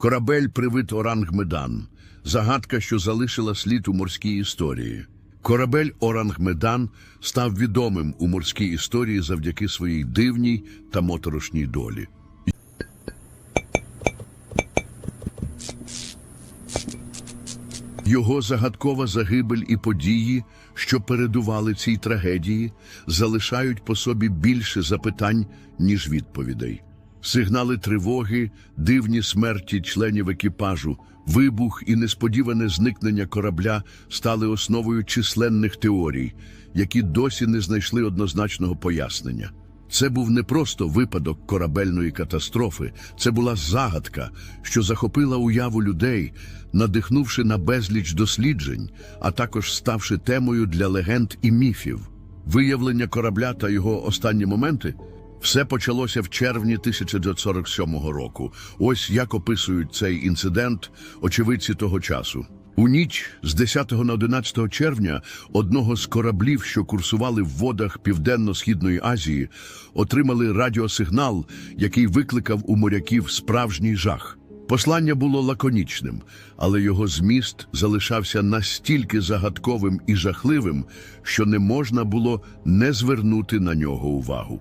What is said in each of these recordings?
Корабель привид Орангмедан. Загадка, що залишила слід у морській історії. Корабель Орангмедан став відомим у морській історії завдяки своїй дивній та моторошній долі. Його загадкова загибель і події, що передували цій трагедії, залишають по собі більше запитань, ніж відповідей. Сигнали тривоги, дивні смерті членів екіпажу, вибух і несподіване зникнення корабля стали основою численних теорій, які досі не знайшли однозначного пояснення. Це був не просто випадок корабельної катастрофи, це була загадка, що захопила уяву людей, надихнувши на безліч досліджень, а також ставши темою для легенд і міфів. Виявлення корабля та його останні моменти все почалося в червні 1947 року. Ось як описують цей інцидент очевидці того часу. У ніч з 10 на 11 червня одного з кораблів, що курсували в водах Південно-Східної Азії, отримали радіосигнал, який викликав у моряків справжній жах. Послання було лаконічним, але його зміст залишався настільки загадковим і жахливим, що не можна було не звернути на нього увагу.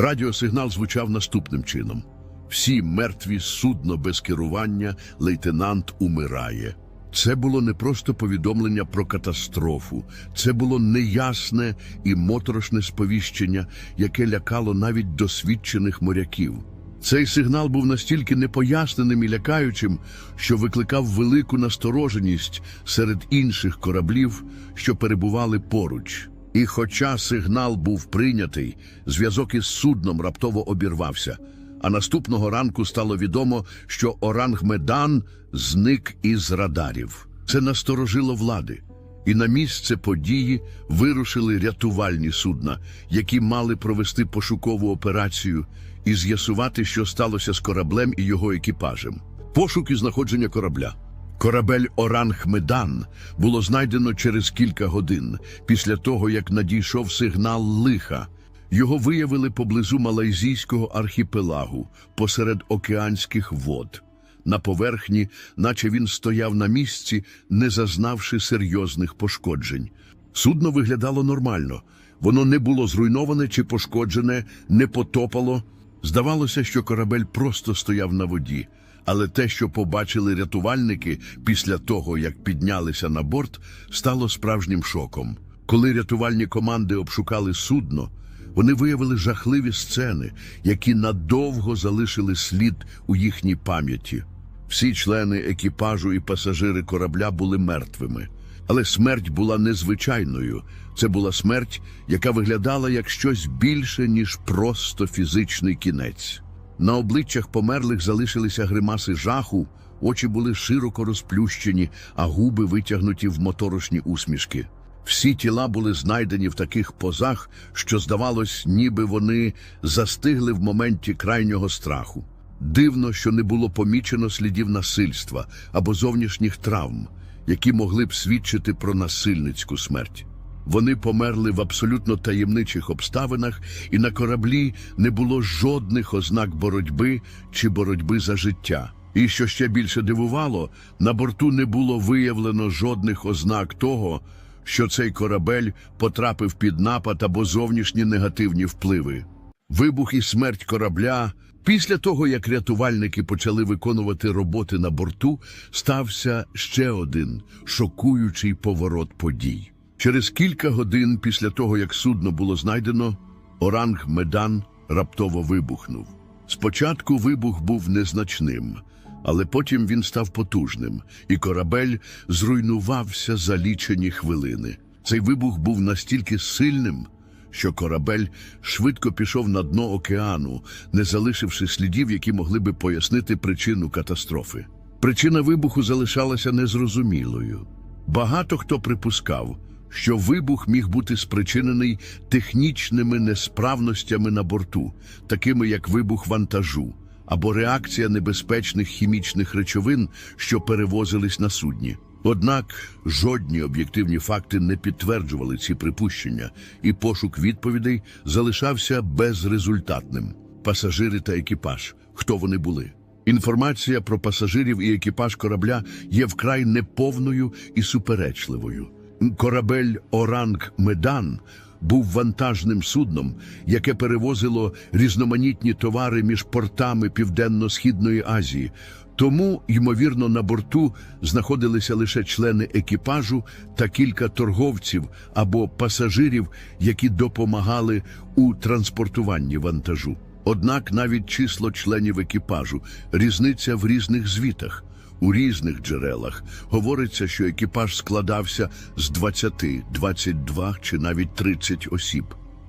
Радіосигнал звучав наступним чином: всі мертві судно без керування, лейтенант умирає. Це було не просто повідомлення про катастрофу, це було неясне і моторошне сповіщення, яке лякало навіть досвідчених моряків. Цей сигнал був настільки непоясненим і лякаючим, що викликав велику настороженість серед інших кораблів, що перебували поруч. І хоча сигнал був прийнятий, зв'язок із судном раптово обірвався. А наступного ранку стало відомо, що Орангмедан зник із радарів. Це насторожило влади. І на місце події вирушили рятувальні судна, які мали провести пошукову операцію і з'ясувати, що сталося з кораблем і його екіпажем. Пошук і знаходження корабля. Корабель Оранг-Медан було знайдено через кілька годин після того, як надійшов сигнал лиха. Його виявили поблизу Малайзійського архіпелагу посеред океанських вод. На поверхні, наче він стояв на місці, не зазнавши серйозних пошкоджень. Судно виглядало нормально. Воно не було зруйноване чи пошкоджене, не потопало. Здавалося, що корабель просто стояв на воді. Але те, що побачили рятувальники після того, як піднялися на борт, стало справжнім шоком. Коли рятувальні команди обшукали судно, вони виявили жахливі сцени, які надовго залишили слід у їхній пам'яті. Всі члени екіпажу і пасажири корабля були мертвими. Але смерть була незвичайною. Це була смерть, яка виглядала як щось більше, ніж просто фізичний кінець. На обличчях померлих залишилися гримаси жаху, очі були широко розплющені, а губи витягнуті в моторошні усмішки. Всі тіла були знайдені в таких позах, що, здавалось, ніби вони застигли в моменті крайнього страху. Дивно, що не було помічено слідів насильства або зовнішніх травм, які могли б свідчити про насильницьку смерть. Вони померли в абсолютно таємничих обставинах, і на кораблі не було жодних ознак боротьби чи боротьби за життя. І що ще більше дивувало, на борту не було виявлено жодних ознак того, що цей корабель потрапив під напад або зовнішні негативні впливи. Вибух і смерть корабля після того, як рятувальники почали виконувати роботи на борту, стався ще один шокуючий поворот подій. Через кілька годин після того, як судно було знайдено, Оранг Медан раптово вибухнув. Спочатку вибух був незначним, але потім він став потужним, і корабель зруйнувався за лічені хвилини. Цей вибух був настільки сильним, що корабель швидко пішов на дно океану, не залишивши слідів, які могли би пояснити причину катастрофи. Причина вибуху залишалася незрозумілою. Багато хто припускав, що вибух міг бути спричинений технічними несправностями на борту, такими як вибух вантажу або реакція небезпечних хімічних речовин, що перевозились на судні. Однак жодні об'єктивні факти не підтверджували ці припущення, і пошук відповідей залишався безрезультатним. Пасажири та екіпаж, хто вони були, Інформація про пасажирів і екіпаж корабля є вкрай неповною і суперечливою. Корабель Оранг Медан був вантажним судном, яке перевозило різноманітні товари між портами Південно-Східної Азії. Тому, ймовірно, на борту знаходилися лише члени екіпажу та кілька торговців або пасажирів, які допомагали у транспортуванні вантажу. Однак навіть число членів екіпажу різниця в різних звітах. У різних джерелах говориться, що екіпаж складався з 20, 22 чи навіть 30 осіб.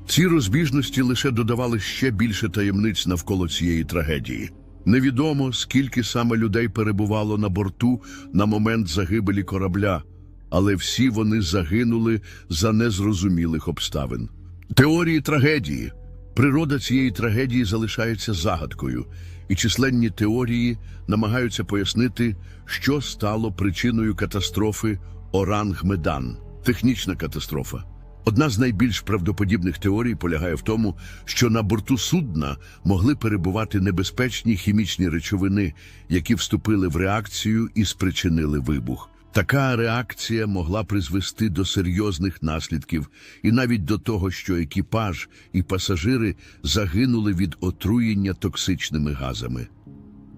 Ці розбіжності лише додавали ще більше таємниць навколо цієї трагедії. Невідомо, скільки саме людей перебувало на борту на момент загибелі корабля, але всі вони загинули за незрозумілих обставин. Теорії трагедії. Природа цієї трагедії залишається загадкою, і численні теорії намагаються пояснити, що стало причиною катастрофи Оранг-Медан – технічна катастрофа. Одна з найбільш правдоподібних теорій полягає в тому, що на борту судна могли перебувати небезпечні хімічні речовини, які вступили в реакцію і спричинили вибух. Така реакція могла призвести до серйозних наслідків і навіть до того, що екіпаж і пасажири загинули від отруєння токсичними газами.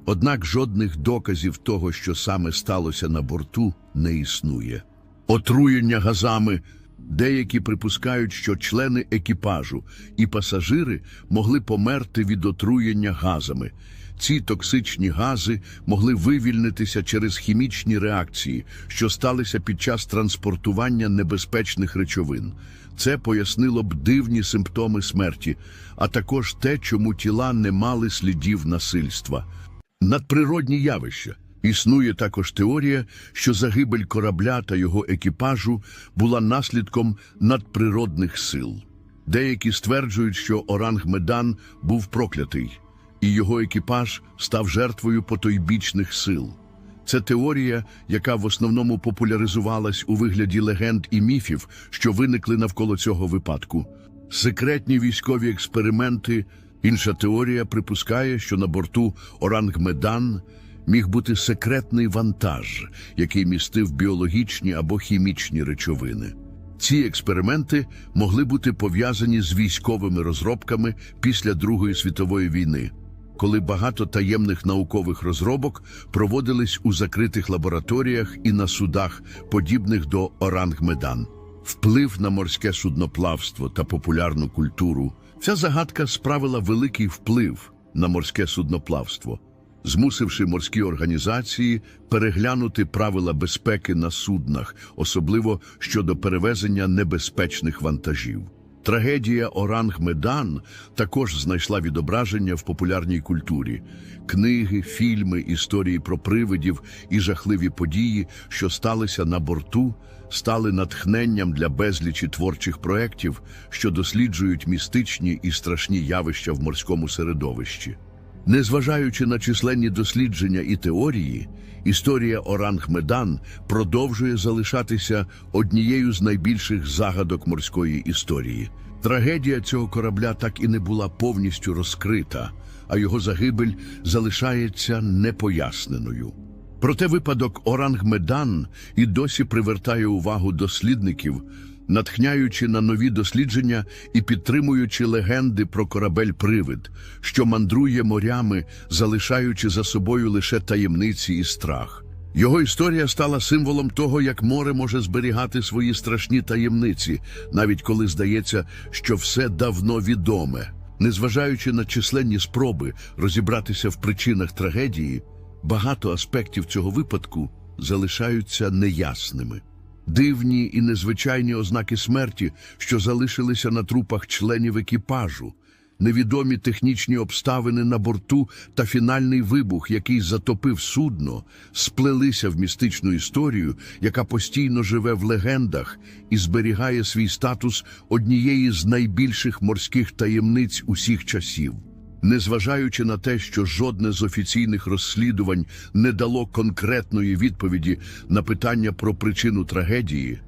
Однак жодних доказів того, що саме сталося на борту, не існує. Отруєння газами деякі припускають, що члени екіпажу і пасажири могли померти від отруєння газами. Ці токсичні гази могли вивільнитися через хімічні реакції, що сталися під час транспортування небезпечних речовин. Це пояснило б дивні симптоми смерті, а також те, чому тіла не мали слідів насильства. Надприродні явища. Існує також теорія, що загибель корабля та його екіпажу була наслідком надприродних сил. Деякі стверджують, що Оранг Медан був проклятий, і його екіпаж став жертвою потойбічних сил. Це теорія, яка в основному популяризувалась у вигляді легенд і міфів, що виникли навколо цього випадку. Секретні військові експерименти. Інша теорія припускає, що на борту Оранг-Медан міг бути секретний вантаж, який містив біологічні або хімічні речовини. Ці експерименти могли бути пов'язані з військовими розробками після Другої світової війни, коли багато таємних наукових розробок проводились у закритих лабораторіях і на судах, подібних до Оранг-Медан. Вплив на морське судноплавство та популярну культуру. Ця загадка справила великий вплив на морське судноплавство, змусивши морські організації переглянути правила безпеки на суднах, особливо щодо перевезення небезпечних вантажів. Трагедія Оранг-Медан також знайшла відображення в популярній культурі. Книги, фільми, історії про привидів і жахливі події, що сталися на борту, стали натхненням для безлічі творчих проєктів, що досліджують містичні і страшні явища в морському середовищі. Незважаючи на численні дослідження і теорії, історія Оранг-Медан продовжує залишатися однією з найбільших загадок морської історії. Трагедія цього корабля так і не була повністю розкрита, а його загибель залишається непоясненою. Проте випадок Оранг-Медан і досі привертає увагу дослідників, натхняючи на нові дослідження і підтримуючи легенди про корабель-привид, що мандрує морями, залишаючи за собою лише таємниці і страх. Його історія стала символом того, як море може зберігати свої страшні таємниці, навіть коли здається, що все давно відоме. Незважаючи на численні спроби розібратися в причинах трагедії, багато аспектів цього випадку залишаються неясними. Дивні і незвичайні ознаки смерті, що залишилися на трупах членів екіпажу, невідомі технічні обставини на борту та фінальний вибух, який затопив судно, сплелися в містичну історію, яка постійно живе в легендах і зберігає свій статус однієї з найбільших морських таємниць усіх часів. Незважаючи на те, що жодне з офіційних розслідувань не дало конкретної відповіді на питання про причину трагедії,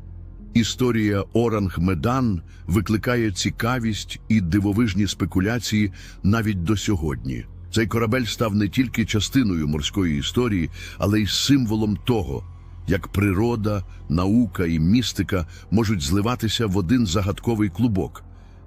історія Оранг-Медан викликає цікавість і дивовижні спекуляції навіть до сьогодні. Цей корабель став не тільки частиною морської історії, але й символом того, як природа, наука і містика можуть зливатися в один загадковий клубок,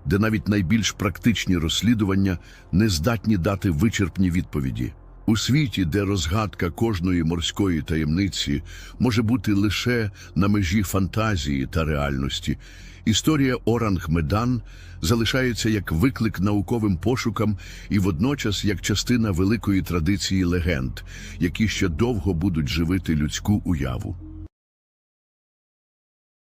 де навіть найбільш практичні розслідування не здатні дати вичерпні відповіді. У світі, де розгадка кожної морської таємниці може бути лише на межі фантазії та реальності, історія Оранг Медан залишається як виклик науковим пошукам і водночас як частина великої традиції легенд, які ще довго будуть живити людську уяву.